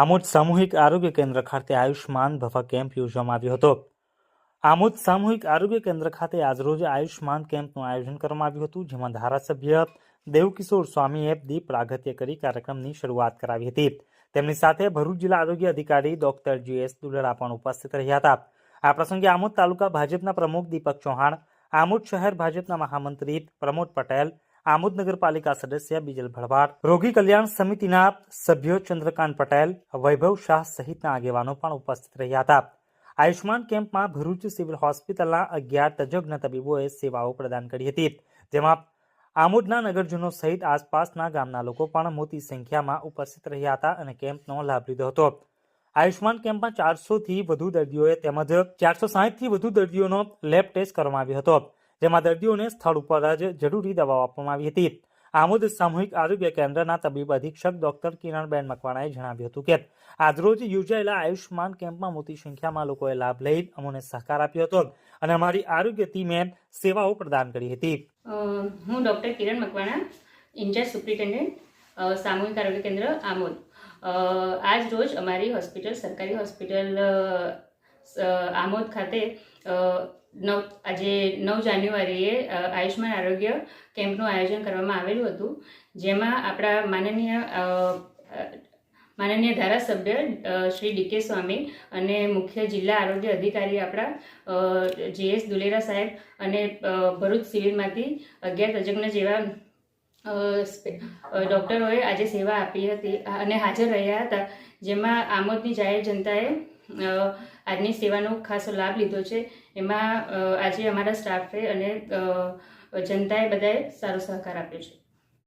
આમોદ સામૂહિક આરોગ્ય કેન્દ્ર ખાતે આયુષ્માન ભવા કેમ્પ યોજવામાં આવ્યો હતો. આમોદ સામૂહિક આરોગ્ય કેન્દ્ર ખાતે આજરોજ આયુષ્માન કેમ્પનું આયોજન કરવામાં આવ્યું હતું, જેમાં ધારાસભ્ય દેવકિશોર સ્વામીએ દીપ પ્રાગત્ય કરી કાર્યક્રમની શરૂઆત કરાવી હતી. તેમની સાથે ભરૂચ જિલ્લા આરોગ્ય અધિકારી ડોક્ટર જી એસ દુલડા પણ ઉપસ્થિત રહ્યા હતા. આ પ્રસંગે આમોદ તાલુકા ભાજપના પ્રમુખ દીપક ચૌહાણ, આમોદ શહેર ભાજપના મહામંત્રી પ્રમોદ પટેલ આમોદ નગરપાલિકા સદસ્ય બીજલ ભરવાડ રોગી કલ્યાણ સમિતિના સભ્યો ચંદ્રકાંત પટેલ, વૈભવ શાહ સહિતના આગેવાનો પણ ઉપસ્થિત રહ્યા હતા. આયુષ્માન કેમ્પમાં ભરૂચ સિવિલ હોસ્પિટલના અગિયાર તજજ્ઞ તબીબોએ સેવાઓ પ્રદાન કરી હતી. જેમાં આમોદના નગરજનો સહિત આસપાસના ગામના લોકો પણ મોટી સંખ્યામાં ઉપસ્થિત રહ્યા હતા અને કેમ્પનો લાભ લીધો હતો. આયુષ્માન કેમ્પમાં ચારસોથી વધુ દર્દીઓએ તેમજ ચારસો સાહીઠથી વધુ દર્દીઓનો લેબ ટેસ્ટ કરવામાં આવ્યો હતો. જેમાં દર્દીઓને સ્થળ ઉપર જ જરૂરી દવાઓ આપવામાં આવી હતી. આમોદ સામૂહિક આરોગ્ય કેન્દ્રના તબીબ અધિક્ષક ડોક્ટર કિરણબેન મકવાણાએ જણાવ્યું હતું કે, આજરોજ યોજાયેલા આયુષ્માન કેમ્પમાં મોટી સંખ્યામાં લોકોએ લાભ લઈ અમને સહકાર આપ્યો હતો અને અમારી આરોગ્ય ટીમે સેવાઓ પ્રદાન કરી હતી. હું doctor Kiran Makwana, incharge superintendent સામૂહિક આરોગ્ય કેન્દ્ર આમોદ. આજ રોજ અમારી હોસ્પિટલ, સરકારી હોસ્પિટલ આમોદ ખાતે નવ, આજે નવ જાન્યુઆરીએ આયુષ્માન આરોગ્ય કેમ્પનું આયોજન કરવામાં આવેલું હતું, જેમાં આપણા માનનીય માનનીય ધારાસભ્ય શ્રી ડીકે સ્વામી અને મુખ્ય જિલ્લા આરોગ્ય અધિકારી આપણા જે એસ દુલેરા સાહેબ અને ભરૂચ સિવિલમાંથી અગિયાર તજજ્ઞ જેવા ડૉક્ટરોએ આજે સેવા આપી હતી અને હાજર રહ્યા હતા, જેમાં આમોદની જાહેર જનતાએ આજની સેવાનો ખાસ લાભ લીધો છે. એમાં આજે અમારા સ્ટાફે અને જનતાએ બધાએ સારો સહકાર આપ્યો છે.